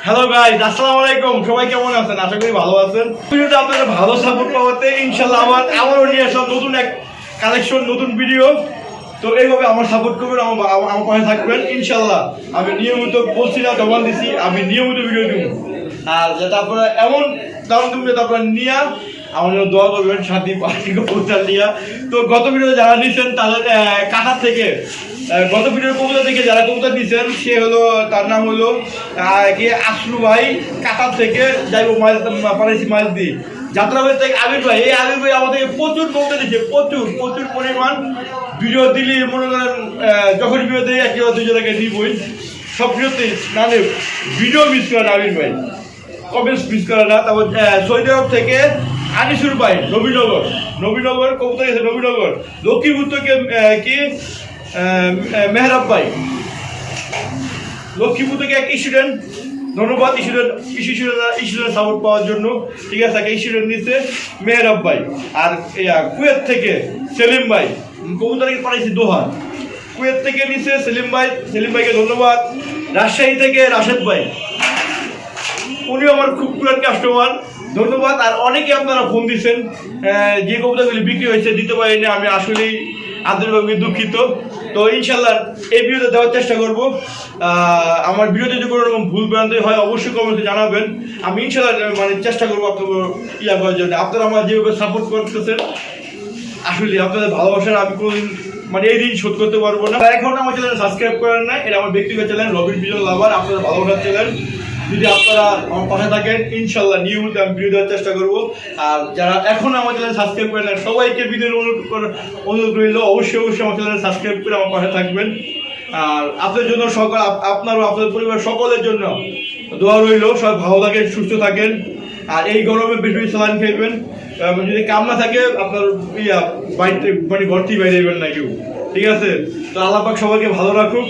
Hello guys আসসালামু আলাইকুম সবাই কেমন আছেন? আশা করি ভালো আছেন। ভিডিওটা আপনাদের ভালো সাপোর্ট পাওয়াতে ইনশাল্লাহ আবার আবারও নিয়ে আসলাম নতুন এক কালেকশন নতুন ভিডিও তো এইভাবে আমার সাপোর্ট করবেন, আমার আমার- পাশে থাকবেন। ইনশাল্লাহ আমি নিয়মিত বলছি না, জবান দিছি, আমি নিয়মিত ভিডিও দিব। আর যাতে আপনারা এমন দাম দেবেন যাতে আপনারা নিয়ে, আমার জন্য দোয়া করবেন, সাথী পার্টি কবুতর নিয়ে। তো গত ভিডিওতে যারা নিচ্ছেন তাদের কাটার থেকে গত ভিডিওর কবুতর থেকে যারা কবুতর নিচ্ছেন সে হলো তার নাম হলো কি আশরু ভাই কাটার থেকে যাইব মাছ পাঠাইছি মাছ দিই যাত্রাবাড়ি থেকে আবির ভাই এই আবির ভাই আমাদের প্রচুর কবুতর দিচ্ছে প্রচুর প্রচুর পরিমাণ ভিডিও দিলি মনে করেন যখন ভিডিও দিই একে দুজন থেকে নিবই সব ভিডিওতে না ভিডিও মিস করে না আবির ভাই। কমেন্টস মিস করে না। তারপর আহ, সৌদি আরব থেকে আনিসুর ভাই নবীনগর। নবীনগর কবুতর গেছে নবীনগর। লক্ষ্মীপুর থেকে কি মেহরাব ভাই লক্ষ্মীপুর থেকে এক স্টুডেন্ট ধন্যবাদ স্টুডেন্ট সাপোর্ট পাওয়ার জন্য। ঠিক আছে, একটা স্টুডেন্ট নিচ্ছে মেহরাব ভাই আর কুয়েত থেকে সেলিম ভাই। কবুতরকে পাঠাইছি? দোহা কুয়েত থেকে নিচ্ছে সেলিম ভাই। সেলিম ভাইকে ধন্যবাদ। রাজশাহী থেকে রাশেদ ভাই। উনিও আমার খুব পুরান কাস্টমার ধন্যবাদ। আর অনেকে আপনারা ফোন দিচ্ছেন যে কবিতাগুলি বিক্রি হয়েছে, দিতে পারিনি। আমি আসলেই আন্তরিকভাবে দুঃখিত। তো ইনশাল্লাহ এই ভিডিওতে দেওয়ার চেষ্টা করব। আমার ভিডিওতে যদি কোনো রকম ভুল ভ্রান্তি হয়, অবশ্যই কমেন্টে জানাবেন। আমি ইনশাল্লাহ মানে চেষ্টা করব আপনাকে ইয়া করার জন্য। আপনারা আমার যেভাবে সাপোর্ট করতেছেন, আসলে আপনাদের ভালোবাসার আমি কোনোদিন মানে এই দিন শোধ করতে পারব না। এখন আমার চ্যানেল সাবস্ক্রাইব করেন না এটা আমার ব্যক্তিগত চ্যানেল রবিন বিজন লাভার, আপনাদের ভালোবাসার চ্যানেল যদি আপনারা আমার পাশে থাকেন, ইনশাল্লাহ নিয়মিত আমি ভিডিও দেওয়ার চেষ্টা করব। আর যারা এখন আমার চ্যানেল সাবস্ক্রাইব করেন সবাইকে ভিডিওর অনুরোধ কর- অনুরোধ রইল, অবশ্যই অবশ্যই আমার চ্যানেল সাবস্ক্রাইব করে আমার পাশে থাকবেন। আর আপনাদের জন্য সকল আপ- আপনার ও আপনাদের পরিবার সকলের জন্য দোয়া রইল, সবাই ভালো থাকেন, সুস্থ থাকেন। আর এই গরমে বেশি বেশি স্যালাইন খেলবেন। যদি কাম না থাকে, আপনার ইয়া, বাড়িতে মানে ঘর থেকে বাইরে যাবেন না কেউ। ঠিক আছে? তো আল্লাহ পাক সবাইকে ভালো রাখুক।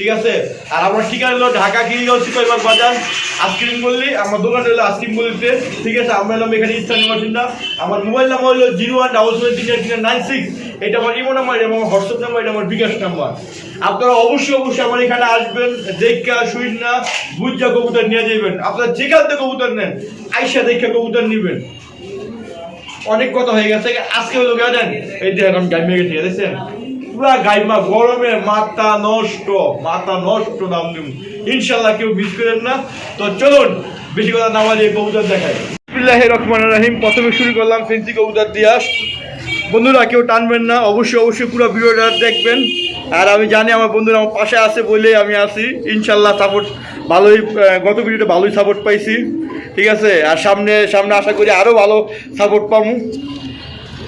ঠিক আছে? আর আমার ঠিকানা হলো ঢাকা কিরিগঞ্জ সিপাইবাগ বাজার আইসক্রিম বললি আমার দোকান হলো আইসক্রিম বলিতে। ঠিক আছে? আমরা এলাম এখানে স্থানীয় বাসিন্দা আমার মোবাইল নাম্বার হলো জিরো ওয়ান ডাবল সেভেন তিন এইট নাইন সিক্স। এটা আমার ইমো নাম্বার এটা আমার হোয়াটসঅ্যাপ নাম্বার এটা আমার বিকাশ নাম্বার আপনারা অবশ্যই অবশ্যই আমার এখানে আসবেন, দেখা শুইন না, বুঝা কবুতর নিয়ে যাবেন আপনারা যেখান থেকে কবুতর নেন, আইসা দেখা কবুতর নেবেন। অনেক কথা হয়ে গেছে। আজকে হলো গার্ডেন এই দেখেন, আমি গাইমে গেছি, দেখছেন? পুরা গাইমা গরমে মাথা নষ্ট মাথা নষ্ট নাম দিন ইনশাল্লাহ কেউ মিস করেন না। তো চলুন, বেশি কথা না বাজে কবুতর দেখায় বিসমিল্লাহির রহমানির রহিম, প্রথমে শুরু করলাম ফেন্সি কবুতর দিয়া বন্ধুরা, কেউ টানবেন না, অবশ্যই অবশ্যই পুরো ভিডিওটা দেখবেন। আর আমি জানি আমার বন্ধুরা আমার পাশে আছে বলেই আমি আছি। ইনশাল্লাহ সাপোর্ট ভালোই গত ভিডিওতে ভালোই সাপোর্ট পাইছি। ঠিক আছে? আর সামনে সামনে আশা করি আরও ভালো সাপোর্ট পাবো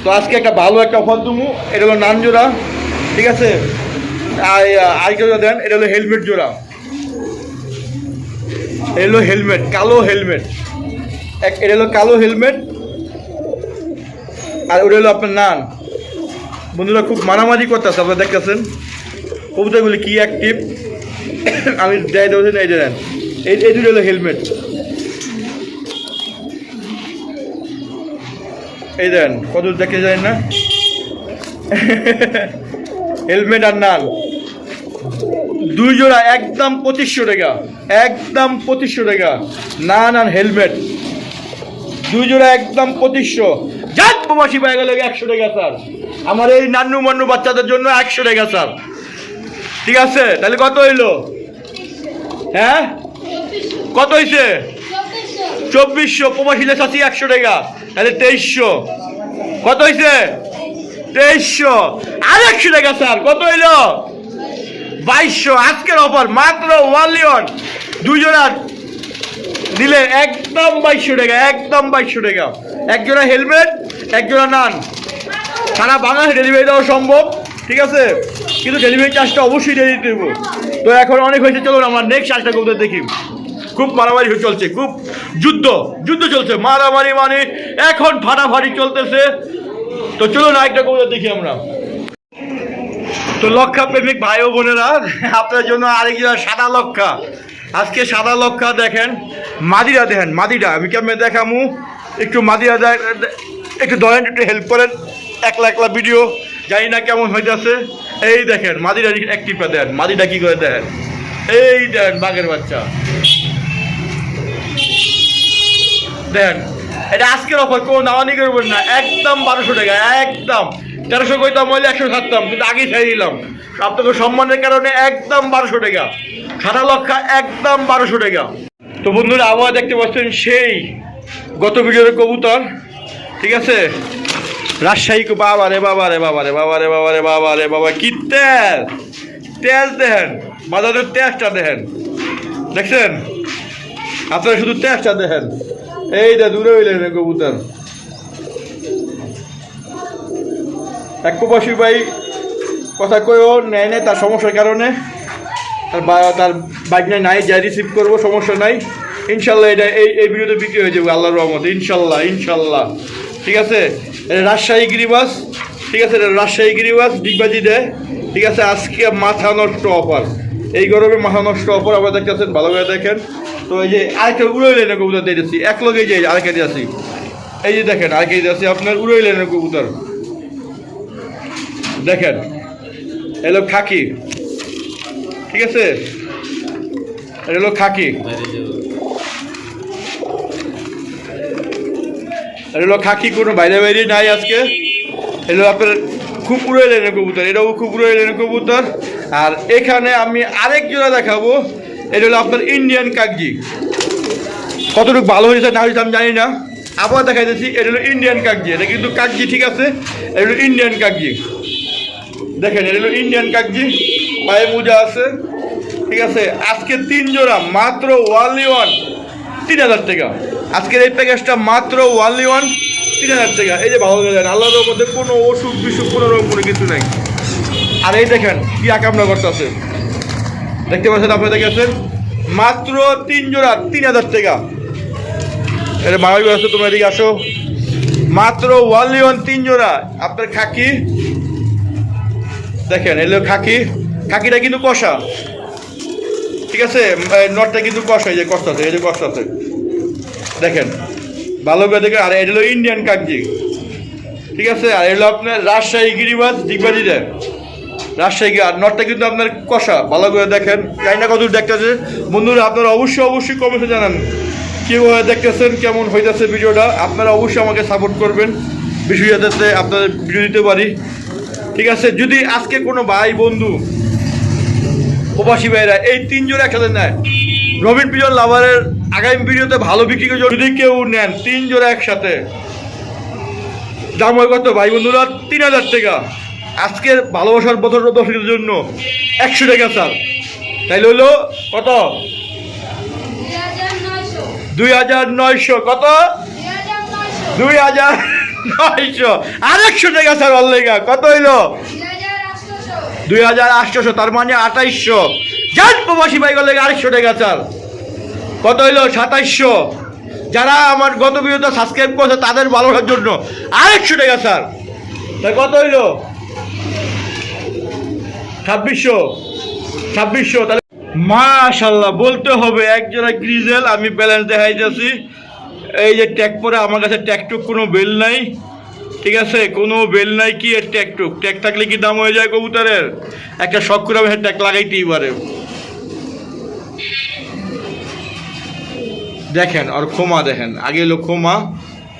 তো আজকে একটা ভালো একটা অফার দেবো এটা হলো নান জোড়া ঠিক আছে? দেন, এটা হলো হেলমেট জোড়া। এটা হলো হেলমেট কালো হেলমেট এক, এটা হলো কালো হেলমেট আর ওটা হলো আপনার নান। বন্ধুরা, খুব মারামারি করতেছে, আপনারা দেখতেছেন? কবুতরগুলি কি অ্যাক্টিভ আমি দেয় দেবো, এই দেন। এই এই দুটো হলো হেলমেট এই দেন, কত দেখে যায় না? হেলমেট আর নাল। দুই জোড়া, একদম পঁচিশশো টাকা। একদম পঁচিশশো টাকা। নান আর হেলমেট। দুই জোড়া, একদম পঁচিশশো। যাক প্রবাসী পাই গেল একশো টাকা, স্যার। আমার এই নান্নু মান্নু বাচ্চাদের জন্য একশো টাকা, স্যার। ঠিক আছে? তাহলে কত হইল? হ্যাঁ? কত হয়েছে চব্বিশশো। প্রবাসীদের সাথে একশো টাকা, তাহলে তেইশশো। কত হয়েছে তেইশশো আর একশো টাকা, স্যার। কত হইল? বাইশশো। আজকের অফার মাত্র ওয়ান লিওন দুজোড়া দিলে একদম বাইশশো টাকা, একদম বাইশশো টাকা। একজোড়া হেলমেট, একজোড়া নান। সারা বাংলাদেশে ডেলিভারি দেওয়া সম্ভব, ঠিক আছে? কিন্তু ডেলিভারি চার্জটা অবশ্যই দিয়ে দিতে তো এখন অনেক হয়েছে, চলুন আমার নেক্সট চার্জটা কবুতর দেখি। খুব মারামারি চলছে, খুব যুদ্ধ যুদ্ধ চলছে। মারামারি মানে এখন ফাটাফাটি চলতেছে। তো চলুন আরেকটা কবুতর দেখি আমরা। তো লক্ষা প্রেমিক ভাই ও বোনেরা, আপনার জন্য আরেকজন সাদা লক্ষা। আজকে সাদা লক্ষা দেখেন, মাদিরা দেখেন, মাদিরা। আমি কেমন দেখামু? একটু মাদিরা একটু ধরেন, একটু হেল্প করেন। একলা একলা ভিডিও জানি না কেমন হইতেছে। এই দেখেন, মাদিরা একটিভটা দেন। মাদিরা কি করে দেন? এই দেন, বাঘের বাচ্চা। দেন। এটা আজকের অফার, কোনো দামানি করবেন না। একদম বারোশো টাকা, একদম। তেরোশো কইতাম হইলে একশো সাততাম কিন্তু আগেই ছেড়ে দিলাম। আপনাকে সম্মানের কারণে একদম বারোশো টাকা। সারা লক্ষা একদম বারোশো টাকা। তো বন্ধুরা, আবহাওয়া দেখতে পাচ্ছেন সেই গত ভিডিওর কবুতর, ঠিক আছে? রাজশাহী বাবা রে বাবা রে বাবা রে বাবা রে বাবা রে বাবা রে, বাবা কি তেল! তেল দেখেন, বাজারের তেজটা দেখেন। দেখছেন? আপনারা শুধু তেজটা দেখেন। এই দে, দূরে হইলেন রে কবুতর। এক প্রবাসী ভাই কথা কয়েও নেয় নেয় তার সমস্যার কারণে। তার বা- তার বাইক নাই নাই যা রিসিভ করব, সমস্যা নাই। ইনশাল্লাহ এটা এই এই ভিডিওতে বিক্রি হয়ে যাবে আল্লাহর রহমতে, ইনশাল্লাহ ইনশাল্লাহ। ঠিক আছে? এটা রাজশাহী গিরিবাস। ঠিক আছে, এটা রাজশাহী গিরিবাস, ডিগবাজি দেয় ঠিক আছে, আজকে মাথা নষ্ট অফার। এই গরমে মাথা নষ্ট অফার আবার দেখতেছেন, ভালো করে দেখেন। তো এই যে আরেকটা উড়োই লেনের কবুতর দিয়েছি এক লগে যে আরেকটা দিয়েছি এই যে দেখেন, আরেকটা দিয়েছি আপনার উড়োই কবুতর। দেখেন এলো খাকি। ঠিক আছে? এটা খাকি। এটা হলো খাকি, কোনো বাইরে বাইরে নাই আজকে। এগুলো আপনার খুব উড়ে কবুতর। এটাও খুব উড়ে কবুতর। আর এখানে আমি আরেক জোড়া দেখাবো। এটা হলো আপনার ইন্ডিয়ান কাকজি। কতটুকু ভালো হয়েছে না হয়েছে আমি জানি না। আবার দেখা যাচ্ছি এটা হলো ইন্ডিয়ান কাকজি। এটা কিন্তু কাকজি, ঠিক আছে? এটা হলো ইন্ডিয়ান কাকজি। দেখেন, এটা হলো ইন্ডিয়ান কাকজি। পায়ে মোজা আছে, ঠিক আছে? আজকে তিন জোড়া, মাত্র ওয়ানলি ওয়ান তিন হাজার টাকা। আজকের এই প্যাকেজটা মাত্র ওয়ানলি ওয়ান তিন হাজার টাকা। এই যে ভালো দেখেন আল্লাহর মধ্যে কোনো ওষুধ বিসুখ কোনো রকম কোনো কিছু নাই। আর এই দেখেন, কি আকামনা করতেছে। দেখতে পাচ্ছেন আপনারা দেখেছেন মাত্র তিন জোড়া, তিন হাজার টাকা। এটা মারাবি আছে তোমরা এদিকে আসো। মাত্র ওয়ানলি ওয়ান তিন জোড়া। আপনার খাকি? দেখেন, এলো খাকি। খাকিটা কিন্তু কষা। ঠিক আছে? নটটা কিন্তু কষা, এই যে কষাতে এই যে কষাতে দেখেন, ভালো করে দেখেন, আর এটা হলো ইন্ডিয়ান কাকজি। ঠিক আছে? আর এলো আপনার রাজশাহী গিরিবাজ দিগবাজি দেয় রাজশাহী আর নটটা কিন্তু আপনার কষা, ভালো করে দেখেন। জানি না কত দেখতেছে। বন্ধুরা, আপনারা অবশ্যই অবশ্যই কমেন্টে জানান কীভাবে দেখতেছেন, কেমন হইতেছে ভিডিওটা। আপনারা অবশ্যই আমাকে সাপোর্ট করবেন। বিষয় যাতে আপনাদের ভিডিও দিতে পারি। ঠিক আছে, যদি আজকে কোনো ভাই, বন্ধু, প্রবাসী ভাইরা এই তিন জোড়া একসাথে নেয় রবিন পিজন লাভারের আগামী ভিডিওতে ভালো বিক্রি করে যদি কেউ নেন তিন জোড়া একসাথে, দাম হয় কত? ভাই বন্ধুরা, তিন হাজার টাকা। আজকের ভালোবাসার বছর দর্শকের জন্য। একশো টাকা, স্যার। তাইলে হলো কত? দুই হাজার নয়শো। কত? দুই হাজার নয়শো। দুই হাজার নয়শো আর একশো টাকা, স্যার অল্লেগা কত হইল? দুই হাজার আটশোশো, তার মানে আঠাইশশো। যান প্রবাসী ভাই গেলে আরেকশো টাকা, স্যার। কত হইল? সাতাইশশো। যারা আমার গত ভিডিওতে সাবস্ক্রাইব করছে তাদের ভালোবাসার জন্য আরেকশো টাকা, স্যার। তাই কত হইল? ছাব্বিশশো। ছাব্বিশশো, তাহলে মাশাল্লাহ, বলতে হবে একজনা গ্রিজেল আমি ব্যালেন্স দেখাইতেছি। এই যে ট্যাগ পরে আমার কাছে ট্যাগটুক কোনো বেল নাই। ঠিক আছে? কোনো বেল নাই কি এর ট্যাগটুক ট্যাগ থাকলে কি দাম হয়ে যায় কবুতরের? একটা শখ করে আমি ট্যাগ লাগাইতেই পারে। দেখেন, আর ক্ষমা দেখেন, আগে হলো ক্ষমা,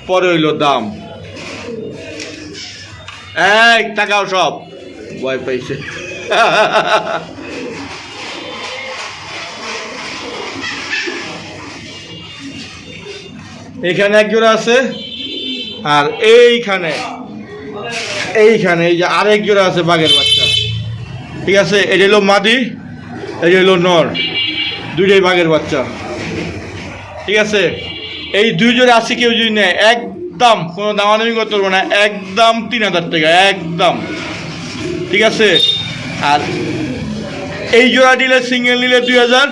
পরে হইল দাম। এই টাকাও সব। ভয় পাইছে। এখানে এক জোড়া আছে, আর এইখানে এইখানে এই যে আরেক জোড়া আছে বাঘের বাচ্চা। ঠিক আছে? এটা হলো মাদি, এটা হলো নর, দুইটাই বাঘের বাচ্চা। ঠিক আছে? এই দুই জোড়া আছে কেউ যদি নেয়, একদম কোনো দামাদামি করতে পারব না, একদম তিন হাজার টাকা, একদম। ঠিক আছে? আর এই জোড়া দিলে সিঙ্গেল নিলে দুই হাজার,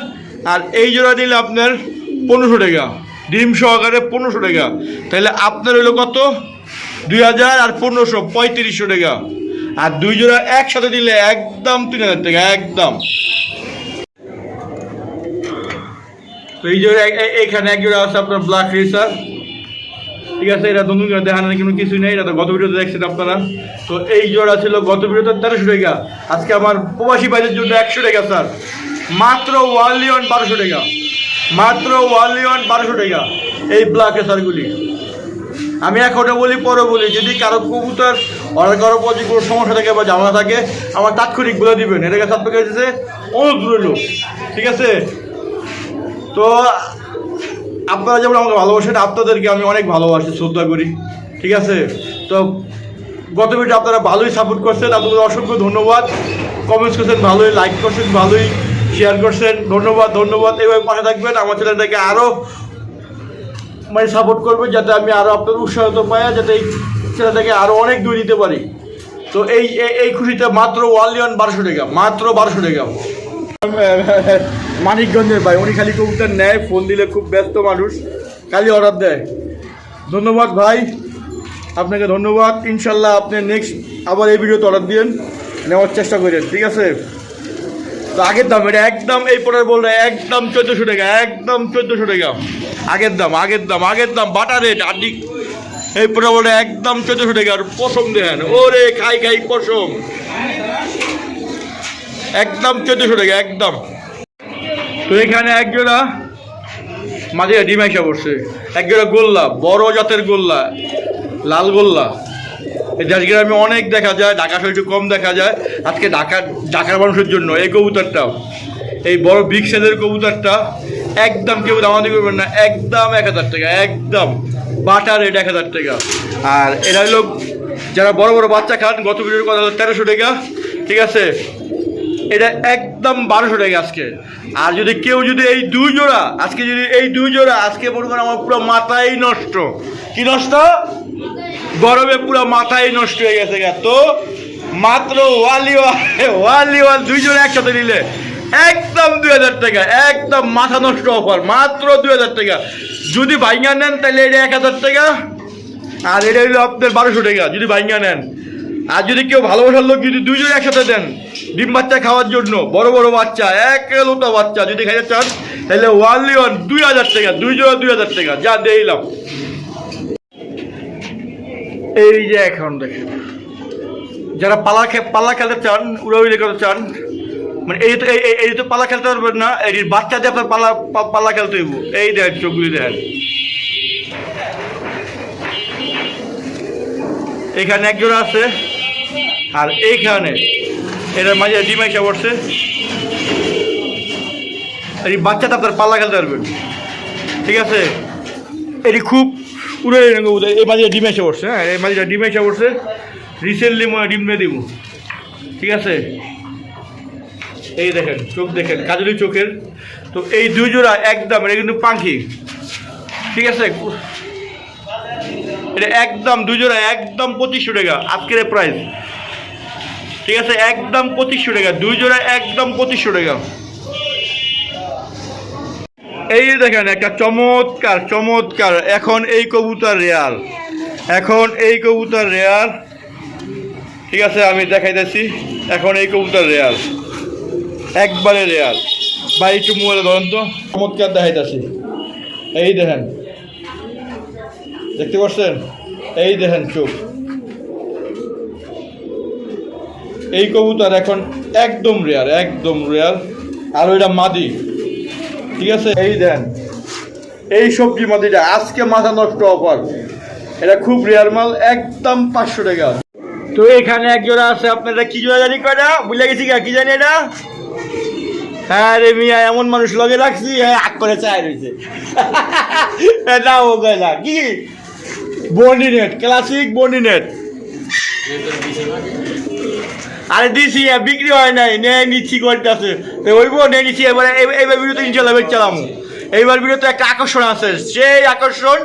আর এই জোড়া দিলে আপনার পনেরোশো টাকা। ডিম সহকারে পনেরোশো টাকা। তাহলে আপনার হলো কত? দুই হাজার আর পনেরোশো, পঁয়ত্রিশশো টাকা। আর দুই জোড়া একসাথে দিলে একদম তিন হাজার টাকা, একদম। তো এই জোড়া এইখানে এক জোড়া আছে আপনার ব্ল্যাক রেসার ঠিক আছে এটা নতুন করে দেখানোর কোনো কিছু নেই এটা তো গত ভিডিওতে দেখছেন আপনারা। তো এই জোড়া ছিল গত ভিডিওতে তেরোশো টাকা, আজকে আমার প্রবাসী বাইরের জন্য একশো টাকা, স্যার। মাত্র ওয়ানলি ওয়ান বারোশো টাকা, মাত্র ওয়ানলি ওয়ান বারোশো টাকা এই ব্ল্যাক রেসারগুলি আমি এখনও বলি, পরে বলি, যদি কারও কবুতর অর্ডার করার পর যদি কোনো সমস্যা থাকে বা ঝামেলা থাকে, আমার তাৎক্ষণিক বলে দিবেন। এটা কাছে আপনার কাছে ঠিক আছে? তো আপনারা যেমন আমাকে ভালোবাসেন, আপনাদেরকে আমি অনেক ভালোবাসি, শ্রদ্ধা করি। ঠিক আছে? তো গত ভিডিও আপনারা ভালোই সাপোর্ট করছেন, আপনাদের অসংখ্য ধন্যবাদ। কমেন্টস করছেন ভালোই লাইক করছেন ভালোই শেয়ার করছেন, ধন্যবাদ ধন্যবাদ। এভাবে পাশে থাকবেন, আমার চ্যানেলটাকে আরও মানে সাপোর্ট করবে যাতে আমি আরও আপনার উৎসাহিত পাই যাতে এই ছেলেটাকে আরও অনেক দূর দিতে পারি। তো এই, এই- খুশিটা মাত্র ওয়ানলি ওয়ান বারোশো টাকা, মাত্র বারোশো টাকা। মানিকগঞ্জের ভাই, উনি খালি কবুতর নেয়, ফোন দিলে খুব ব্যস্ত মানুষ। খালি অর্ডার দেয়। ধন্যবাদ ভাই। আপনাকে ধন্যবাদ। ইনশাল্লাহ আপনি নেক্সট আবার এই ভিডিওতে অর্ডার দিন নেওয়ার চেষ্টা করেন, ঠিক আছে? তো আগের দাম, এটা একদম, এই পরের বললে একদম চোদ্দোশো টাকা, একদম চোদ্দোশো টাকা। আগের দাম আগের দাম আগের দাম, বাটা রেট আড্ডি এই পরে বলে একদম চোদ্দোশো টাকা, আর পশম দেখেন ওরে, খাই খাই, পশম। একদম চোদ্দোশো টাকা, একদম। তো এখানে একজোড়া মাঝে ডিম পড়ছে। একজোড়া গোল্লা, বড় জাতের গোল্লা, লাল গোল্লা। এই জাজগ্রামে অনেক দেখা যায়, ঢাকা শহরে একটু কম দেখা যায়। আজকে ঢাকা, ঢাকার মানুষের জন্য এই কবুতরটা এই বড় বিগ সাইজের কবুতরটা, একদম কেউ দামাদি করবেন না, একদম এক হাজার টাকা, একদম। বাটার রেট এক হাজার টাকা। আর এরা হলো, যারা বড় বড় বাচ্চা খান, গত ভিডিওর কথা তেরোশো টাকা, ঠিক আছে? এটা একদম বারোশো টাকা আজকে। আর যদি কেউ যদি এই দুই জোড়া, আজকে যদি এই দুই জোড়া, আজকে মনে করেন আমার পুরো মাথাই নষ্ট। কি নষ্ট? গরমে পুরো মাথাই নষ্ট হয়ে গেছে। তো মাত্র ওয়ালি ওয়ালি, ওয়াল দুই জোড়া একসাথে নিলে একদম দুই হাজার টাকা, একদম মাথা নষ্ট অফার, মাত্র দুই হাজার টাকা। যদি বাইঙ্গা নেন তাহলে এটা এক হাজার টাকা। আর এটা হলো আপনার বারোশো টাকা, যদি বাইঙ্গা নেন। আর যদি কেউ ভালোবাসার লোক যদি দুইজন একসাথে দেন ডিম বাচ্চা খাওয়ার জন্য, বড় বড় বাচ্চা, এক লোটা বাচ্চা যদি খাইতে চান, তাহলে ওয়ানলি ওয়ান দুই হাজার টাকা, দুই জোড়া দুই হাজার টাকা, যা দিলাম। এই যে এখন দেখেন, যারা পালা খে, পালা খেলতে চান, উড়াউড়ি করতে চান মানে এই তো, এই- তো পালা খেলতে পারবেন না, এই বাচ্চা দিয়ে আপনার পালা, পা- পালা খেলতে হইব। এই দেখেন, চোখগুলি দেখেন। এখানে এক জোড়া আছে, আর এইখানে এটার মাঝে ডিম এসে পড়ছে। এই বাচ্চাটা আপনার পাল্লা খেলতে পারবেন ঠিক আছে? এটি খুব উড়ে এই মাঝে ডিম এসে পড়ছে হ্যাঁ? এই মাঝে ডিম এসে পড়ছে। রিসেন্টলি মনে ডিম দিয়ে দিব। ঠিক আছে? এই দেখেন, চোখ দেখেন, কাজলি চোখের। তো এই দুই জোড়া একদম, এটা কিন্তু পাখি। ঠিক আছে? এটা একদম দুজোড়া একদম পঁচিশশো টাকা, আজকের প্রাইস ঠিক আছে, একদম পঁচিশশো টাকা। দুই জোড়া একদম পঁচিশশো টাকা। এই দেখেন, একটা চমৎকার চমৎকার। এখন এই কবুতর রেয়ার এখন এই কবুতর রেয়ার ঠিক আছে, আমি দেখাইতেছি। এখন এই কবুতর রেয়ার একবারে রেয়ার বা একটু মোবাইলে ধরেন তো। চমৎকার দেখাইতেছি। এই দেখেন। দেখতে পাচ্ছেন? এই দেখেন, চোখ। এই কবুতর এখন একদম রেয়ার একদম রেয়ার আর ওইটা মাদি। ঠিক আছে? এই দেন। এই সবজি মাদিটা আজকে মাথা নষ্ট অফার। এটা খুব রেয়ার মাল একদম পাঁচশো টাকা। তো এখানে এক জোড়া আছে আপনারা কি জোড়া জানি কয়টা? বুঝলে গেছি কি জানি এটা? হ্যাঁ রে মিয়া এমন মানুষ লগে রাখছি হ্যাঁ আগ করে চায় রয়েছে না ও গেলা কি? বন্ডিনেট ক্লাসিক বন্ডিনেট আরে দিছি বিক্রি হয় নাই নে নিচ্ছি করতেছে ওইব নে নিচ্ছি এবার এই- এইবার ভিডিওতে ইনশাল্লাহ বের চালাম। এইবার ভিডিওতে একটা আকর্ষণ আছে, সেই আকর্ষণ,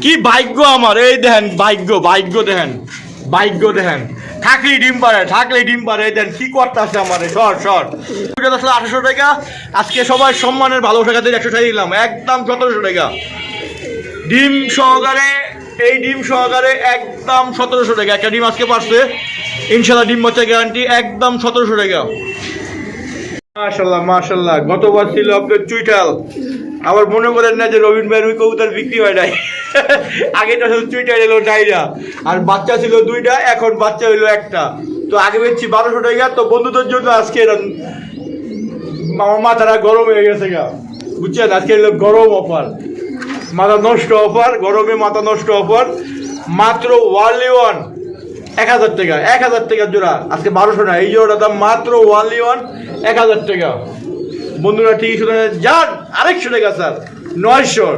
কি ভাগ্য আমার, এই দেখেন ভাগ্য ভাগ্য দেখেন ভাগ্য দেখেন। থাকলেই ডিম পারে থাকলেই ডিম পারে দেখেন কি করতে আছে আমার শর্ট শর্ট ভিডিওটা আসলে আঠারোশো টাকা, আজকে সবাই সম্মানের ভালোবাসা খাতে একশো টাকা দিলাম, একদম সতেরোশো টাকা। ডিম সহকারে এই ডিম সহকারে একদম সতেরোশো টাকা। একটা ডিম আজকে পারছে। ইনশাল্লাহ ডিম বাচ্চা গ্যারান্টি একদম সতেরোশো টাকা। মাশাল্লাহ মাশাল্লাহ, গতবার ছিল আপনার চুইটাল আবার মনে করেন না যে রবীন ভাইয়ের ওই কবুতর বিক্রি হয় নাই। আগেটা শুধু চুইটাল এলো ডাইরা আর বাচ্চা ছিল দুইটা, এখন বাচ্চা হইল একটা। তো আগে বেচছি বারোশো টাকা, তো বন্ধুদের জন্য আজকে আমার মাথাটা গরম হয়ে গেছে গা। বুঝছেন? আজকে গরম অফার। মাথা নষ্ট অফার, গরমে মাথা নষ্ট অফার, মাত্র ওয়ানলি ওয়ান। এক হাজার টাকা, এক হাজার টাকা জোড়া। আজকে বারোশো না, এই জোড়াটার দাম মাত্র ওয়ানলি ওয়ান, এক হাজার টাকা। বন্ধুরা ঠিক শুনে যান, আরেকশো টাকা, স্যার। নয়শো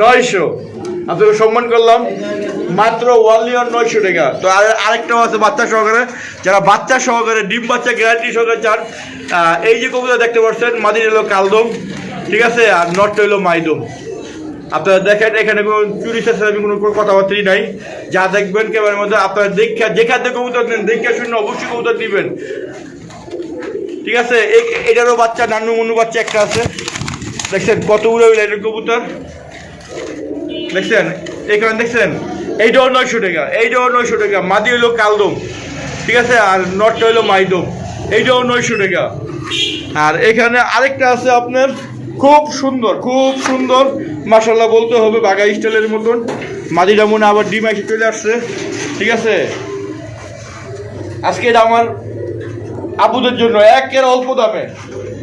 নয়শো। আপনাকে সম্মান করলাম, মাত্র ওয়ানলি ওয়ান, নয়শো টাকা। তো আর আরেকটাও আছে বাচ্চা সহকারে। যারা বাচ্চা সহকারে, ডিম বাচ্চা গ্যারান্টি সহকারে চান এই যে কবিতা দেখতে পাচ্ছেন, মাদির হলো কালদম, ঠিক আছে? আর নটটা হলো মাইদম। আপনারা দেখেন, এখানে কোনো চুরি আমি কোনো কথাবার্তাই নাই। যা দেখবেন ক্যামেরার মধ্যে, আপনারা দেখা যেখান থেকে কবুতর নেন, দেখে শুনে অবশ্যই কবুতর দিবেন ঠিক আছে? এটারও বাচ্চা নান্নু মুন্নু বাচ্চা একটা আছে। দেখছেন, কতগুলো লাইনের কবুতর? দেখছেন? এখানে দেখছেন? এইটাও নয়শো টাকা, এইটাও নয়শো টাকা। মাদি হইল কালদম। ঠিক আছে? আর নটটা হইল মাইদম। এইটাও নয়শো টাকা। আর এখানে আরেকটা আছে আপনার খুব সুন্দর খুব সুন্দর। মাসাল্লাহ বলতে হবে বাঘা স্টাইলের মতন। মাদিটা মনে আবার ডিম এসে চলে আসছে। ঠিক আছে? আজকে এটা আমার আপুদের জন্য একের অল্প দামে।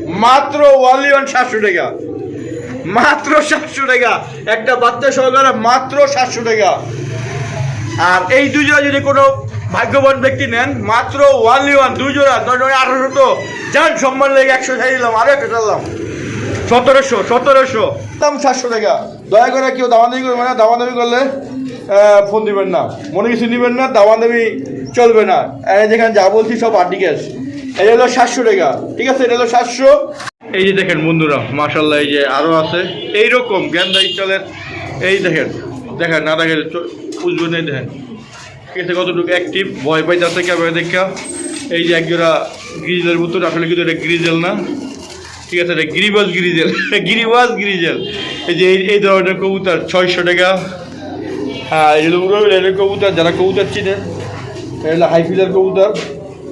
মাত্র ওয়ানলি ওয়ান সাতশো টাকা। মাত্র সাতশো টাকা। একটা বাচ্চা সহকারে মাত্র সাতশো টাকা। আর এই দুজোড়া যদি কোনো ভাগ্যবান ব্যক্তি নেন, মাত্র ওয়ানলি ওয়ান দুই জোড়া দশ জোড়া, আঠারোশো তো। যান, সম্মান লেগে একশো ছাড়িয়ে দিলাম, আরও একটা সতেরোশো সতেরোশো। দাম সাতশো টাকা। দয়া করে কেউ দামাদামি করবে না দামাদামি করলে ফোন দিবেন না। মনে কিছু দিবেন না দামাদামি চলবে না। এই যেখানে যা বলছি সব আর্টিকেল এটা হলো সাতশো টাকা। ঠিক আছে এটা হলো সাতশো। এই যে দেখেন বন্ধুরা মার্শাল্লাহ এই যে আরও আছে। এইরকম গেন্দা স্টাইলের এই দেখেন দেখেন না দেখেন বুঝবেন এই দেখেন। ঠিক আছে কতটুকু অ্যাক্টিভ ভয় পাই যাচ্ছে ক্যামেরা দেখা। এই যে একজোড়া গ্রিজেলের মতন আসলে কিন্তু এটা গ্রিজেল না। ঠিক আছে, এটা গিরিবাজ গ্রিজেল। গিরিবাজ গ্রিজেল। এই যে এই- এই ধরনের কবুতর, ছয়শো টাকা। হ্যাঁ এই লাইনের কবুতর, যারা কবুতর চিনেন এটা হলো হাইফিলার কবুতর।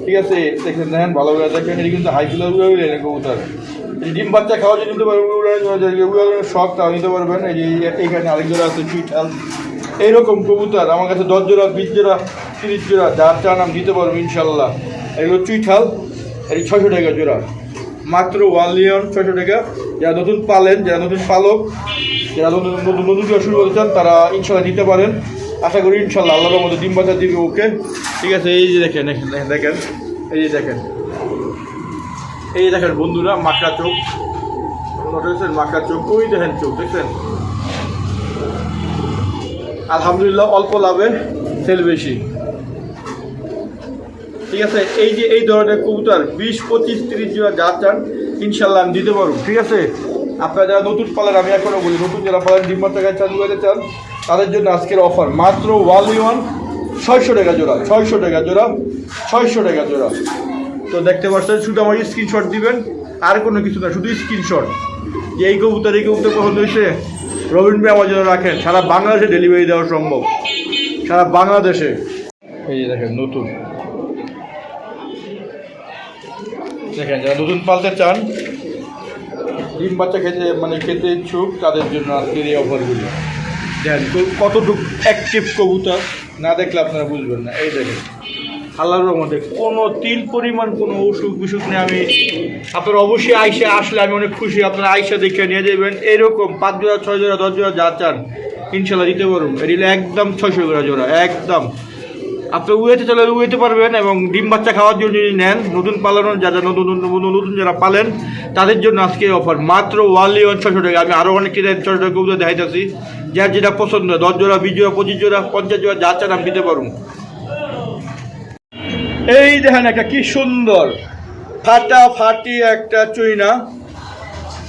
ঠিক আছে, দেখেন দেখেন, ভালো করে দেখেন, এটা কিন্তু হাইফিলার উড়ো লাইনের কবুতর। এই ডিম বাচ্চা খাওয়া যদি নিতে পারবেন উড়ানোর শখ তাও নিতে পারবেন। এই যে এইখানে আরেক জোড়া আছে চুইঠাল এইরকম কবুতর, আমার কাছে দশ জোড়া, বিশ জোড়া, তিরিশ জোড়া, যার চান নাম দিতে পারব ইনশাল্লাহ এগুলো চুইঠাল এটি ছশো টাকা জোড়া। মাত্র ওয়ান লিয়ন ছয়শো টাকা। যারা নতুন পালেন, যারা নতুন পালক, যারা নতুন নতুন নতুন শুরু করতে চান, তারা ইনশাল্লাহ দিতে পারেন। আশা করি ইনশাল্লাহ আল্লাহর মধ্যে ডিম বাচ্চা দিবে, ওকে? ঠিক আছে, এই যে দেখেন দেখেন এই যে দেখেন। এই দেখেন বন্ধুরা মাকড়া চোখ। দেখছেন মাকড়া চোখ। ওই দেখেন চোখ, দেখছেন? আলহামদুলিল্লাহ, অল্প লাভে সেল বেশি। ঠিক আছে? এই যে এই ধরনের কবুতর, বিশ, পঁচিশ, তিরিশ জোড়া যা চান, ইনশাল্লাহ আমি দিতে পারব। ঠিক আছে? আপনারা যারা নতুন পালেন আমি এখনও বলি, নতুন যারা পালেন ডিম্বার টাকায় চালু করতে চান, তাদের জন্য আজকের অফার মাত্র ওয়ান ওয়ান ছয়শো টাকা জোড়া, ছয়শো টাকা জোড়া, ছয়শো টাকা জোড়া। তো দেখতে পাচ্ছেন, শুধু আমার স্ক্রিনশট দিবেন, আর কোনো কিছু না, শুধু স্ক্রিনশট যে এই কবুতর এই কবুতর পছন্দ হয়েছে রবীন্দ্র ভাই আমার জন্য রাখেন, সারা বাংলাদেশে ডেলিভারি দেওয়া সম্ভব। সারা বাংলাদেশে। এই যে দেখেন, নতুন। দেখেন, যারা নতুন পালতে চান, ডিম বাচ্চা খেতে মানে খেতে ইচ্ছুক, তাদের জন্য আজকের এই অফারগুলি। দেখেন কতটুকু অ্যাক্টিভ কবুতর, না দেখলে আপনারা বুঝবেন না। এই দেখেন, আল্লাহর রহমতে কোনো তিল পরিমাণ কোনো অসুখ বিসুখ নেই। আমি আপনারা অবশ্যই আইসা আসলে আমি অনেক খুশি, আপনারা আইসা দেখে নিয়ে যাবেন। এরকম পাঁচ জোড়া, ছয় জোড়া, দশ জোড়া যা চান ইনশাল্লাহ দিতে পারুন এগুলো একদম ছয়শো জোড়া জোড়া, একদম। আপনি উয়েতে চলে উয়েতে পারবেন এবং ডিম বাচ্চা খাওয়ার জন্য যদি নেন, নতুন পালানোর যারা নতুন নতুন যারা পালেন, তাদের জন্য আজকে অফার মাত্র ওয়ানলি ওয়ান ছশো টাকা। আমি আরও অনেক ছশো টাকা কবুতর দেখাইতেছি। যার যেটা পছন্দ, দশ জোড়া, বিশ জোড়া, পঁচিশ জোড়া, পঞ্চাশ জোড়া যা চান আমি দিতে পারুন। এই দেখেন একটা কি সুন্দর। ফাটা ফাটি একটা চুইনা,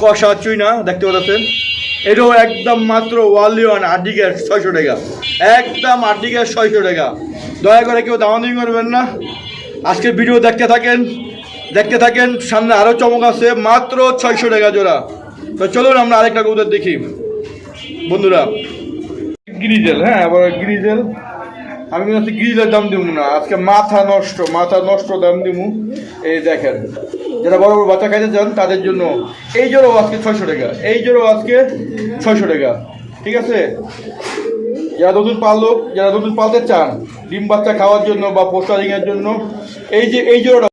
কষা চুইনা, দেখতে পাচ্ছেন? এটাও একদম মাত্র ওয়ানলি ওয়ান আর্টিকের ছয়শো টাকা। একদম আর্টিকের ছয়শো টাকা। দয়া করে কেউ দামাদামি করবেন না। আজকের ভিডিও দেখতে থাকেন দেখতে থাকেন, সামনে আরও চমক আছে, মাত্র ছয়শো টাকা জোড়া। তো চলুন আমরা আরেকটা কবুতর দেখি। বন্ধুরা, গ্রিজেল হ্যাঁ আবার গ্রিজেল। আমি কিন্তু আজকে গ্রিজের দাম দিব না, আজকে মাথা নষ্ট মাথা নষ্ট দাম দিব এই দেখেন, যারা বড় বড় বাচ্চা খাইতে চান, তাদের জন্য এই জোড়াও আজকে ছয়শো টাকা, এই জোড়াও আজকে ছয়শো টাকা, ঠিক আছে? যারা নতুন পালক যারা নতুন পালতে চান, ডিম বাচ্চা খাওয়ার জন্য বা পোস্টারিংয়ের জন্য, এই যে, এই জোড়াটা